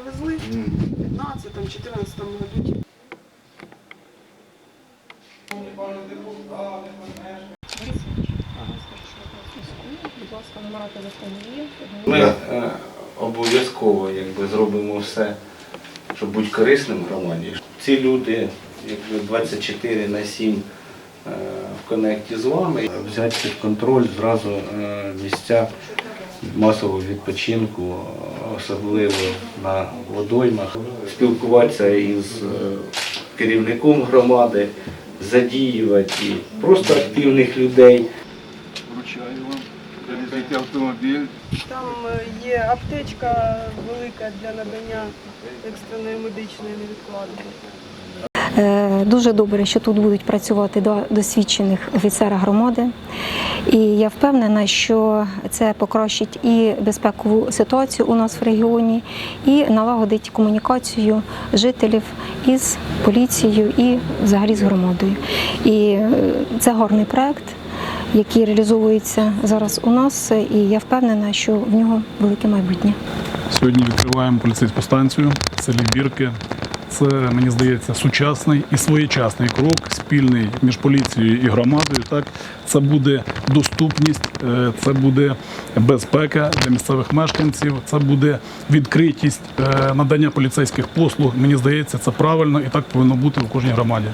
15-14 году. Будь ласка, номера телефонів. Ми е, обов'язково якби, зробимо все, щоб бути корисним громаді. Ці люди, якби 24 на 7 е, в коннекті з вами, взяти під контроль зразу е, місця масового відпочинку, особливо на водоймах, спілкуватися із е, керівником громади, задіювати і просто активних людей. Вручаю вам. Реалізуйте автомобіль. Там е, є аптечка велика для надання екстреної медичної невідкладної. Дуже добре, що тут будуть працювати два досвідчених офіцера громади. І я впевнена, що це покращить і безпекову ситуацію у нас в регіоні, і налагодить комунікацію жителів із поліцією і взагалі з громадою. І е, це гарний проект, який реалізовується зараз у нас, і я впевнена, що в нього велике майбутнє. Сьогодні відкриваємо поліцейську станцію в селі Бірки. Це, мені здається, сучасний і своєчасний крок, спільний між поліцією і громадою. Так, це буде доступність, е, це буде безпека для місцевих мешканців, це буде відкритість е, надання поліцейських послуг. Мені здається, це правильно і так повинно бути в кожній громаді.